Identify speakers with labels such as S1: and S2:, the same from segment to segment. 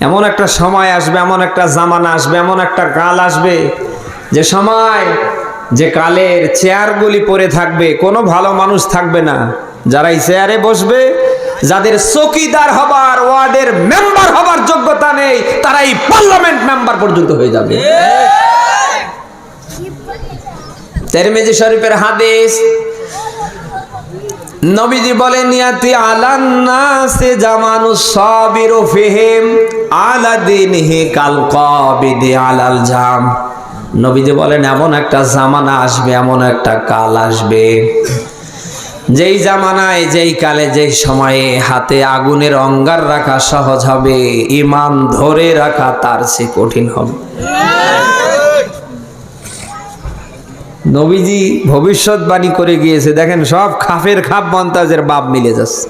S1: এমন একটা সময় আসবে এমন একটা জামানা আসবে এমন একটা কাল আসবে যে সময় যে কালের চেয়ারগুলি পরে থাকবে কোনো ভালো মানুষ থাকবে না। যারা এই চেয়ারে বসবে যাদের চকিদার হবার ওয়ার্ডের মেম্বার হবার যোগ্যতা নেই তারা এই পার্লামেন্ট মেম্বার পর্যন্ত হয়ে যাবে। তেরমেজি শরীফের হাদিস নবীজি বলেন ইয়াতি আলান্নাসে জামানু সাবিরু ফিহিম আলা দিনহি কাল কাবিদি আলাল জাম। নবীজি বলেন, এমন একটা জামানা আসবে, এমন একটা কাল আসবে। যেই জামানায়, যেই কালে, যেই সময়ে হাতে আগুনের অঙ্গার রাখা সহজ হবে, ইমান ধরে রাখা তার চেয়ে কঠিন হবে। নবীজি ভবিষ্যৎবাণী করে গিয়েছে, দেখেন সব খাফের খাপ মন্তাজের বাপ মিলে যাচ্ছে।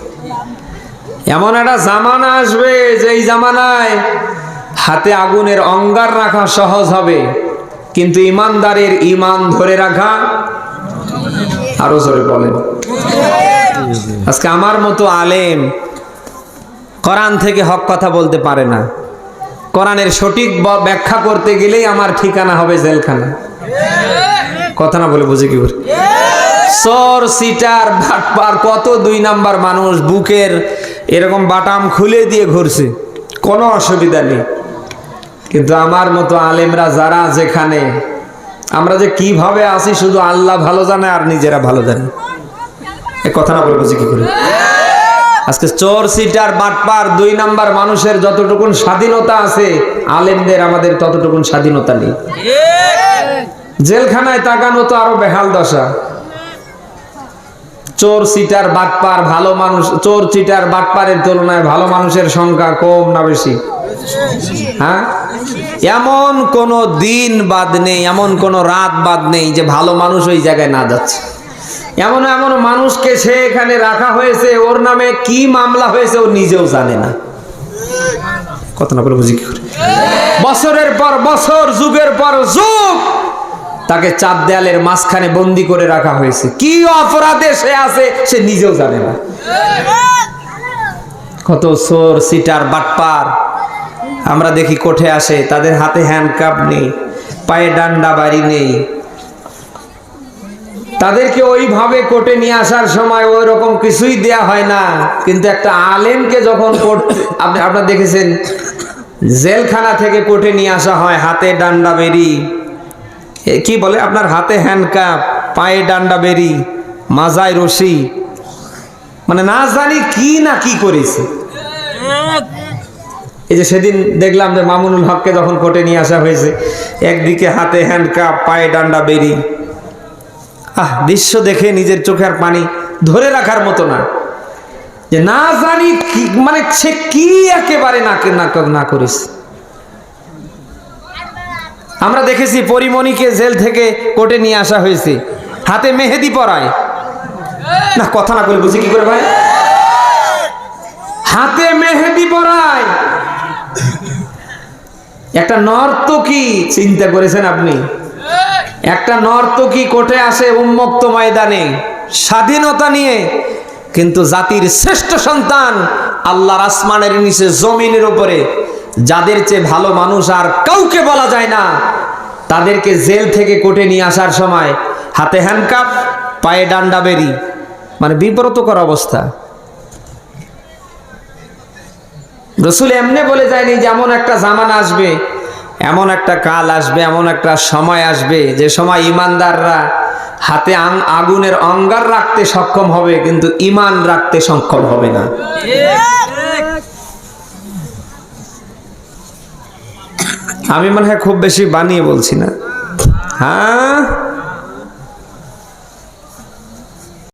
S1: এমন একটা জামানা আসবে, যেই জামানায় হাতে আগুনের অঙ্গার রাখা সহজ হবে, কিন্তু ইমানদারের ইমান ধরে রাখা আরও জোরে বলেন। আজকে আমার মতো আলেম কোরআন থেকে হক কথা বলতে পারে না। কোরআনের সঠিক ব্যাখ্যা করতে গেলেই আমার ঠিকানা হবে জেলখানা। কথা না বলে বুঝে কি করে? চোর, সিটার ভাটপার কত দুই নাম্বার মানুষ বুকের এরকম বাটাম খুলে দিয়ে ঘুরছে। কোনো অসুবিধা নেই। কিন্তু আমার মতো আলেমরা যারা যেখানে, আমরা যে কীভাবে আছি শুধু আল্লাহ ভালো জানে আর নিজেরা ভালো জানে। এ কথা না বলে বুঝি কি করে? আজকে চোর, সিটার, বাটপার দুই নাম্বার মানুষের যতটুকুন স্বাধীনতা আছে, আলেমদের আমাদের ততটুকুন স্বাধীনতা নেই। জেলখানায় তাকানো তো আরও বেহাল দশা। চোর সিটার বাটপার ভালো মানুষ চোর চিটার বাটপারের তুলনায় ভালো মানুষের সংখ্যা কম না বেশি? হ্যাঁ? এমন কোন দিন বাদ নেই, এমন কোন রাত বাদ নেই যে ভালো মানুষ ওই জায়গায় না যাচ্ছে। এমন এমন মানুষকে সে এখানে রাখা হয়েছে, ওর নামে কি মামলা হয়েছে ও নিজেও জানে না। কত না করে বুঝি কি করে? বছরের পর বছর, যুগের পর যুগ তাকে চাপ দেয়ালের মাঝখানে বন্দি করে রাখা হয়েছে। কি অপরাধে সে আছে, সে নিজেও জানে না। কত সোর সিটার, বাটপার। আমরা দেখি কোঠে আসে, তাদের হাতে হ্যান্ডকাপ নেই, পায়ে ডান্ডা বাড়ি নেই। তাদেরকে ওইভাবে কোর্টে নিয়ে আসার সময় ওই রকম কিছুই দেয়া হয় না। কিন্তু একটা আলেমকে যখন কোর্ট আপনি আপনারা দেখেছেন, জেলখানা থেকে কোর্টে নিয়ে আসা হয়, হাতে ডান্ডা বেরি। এ কি বলে? আপনার হাতে হ্যান্ডকাপ পায়ে ডান্ডা বেরি, মাজায় রশি। মানে না জানি কি না কি করেছে। এই যে সেদিন দেখলাম যে মামুনুল হককে যখন কোর্টে নিয়ে আসা হয়েছে, একদিকে হাতে হ্যান্ডকাপ পায়ে ডান্ডা বেরি। আহ, দৃশ্য দেখে নিজের চোখের পানি ধরে রাখার মতো না। যে না জানি মানে সে কি একেবারে না না করিস আমরা দেখেছি পরিমণিকে জেল থেকে কোর্টে নিয়ে আসা হয়েছে। হাতে মেহেদি পরায়। না, কথা না করে বুঝি কি করে ভাই? হাতে মেহেদি পরায়। একটা নর্তকী চিন্তা করেছেন আপনি? একটা নর্তকী কোর্টে আসে উন্মুক্ত ময়দানে, স্বাধীনতা নিয়ে, কিন্তু জাতির শ্রেষ্ঠ সন্তান আল্লাহর আসমানের নিচে, জমিনের উপরে, যাদের চেয়ে ভালো মানুষ আর কাউকে বলা যায় না তাদেরকে জেল থেকে কোর্টে নিয়ে আসার সময় হাতে হ্যান্ডকাপ পায়ে ডান্ডা বেরি। মানে বিব্রতকর অবস্থা। রসুল এমনি বলে যায়নি যে এমন একটা জামান আসবে, এমন একটা কাল আসবে, এমন একটা সময় আসবে, যে সময় ইমানদাররা হাতে আগুনের অঙ্গার রাখতে সক্ষম হবে, কিন্তু ইমান রাখতে সক্ষম হবে না। আমি মনে হয় খুব বেশি বানিয়ে বলছি না। হ্যাঁ?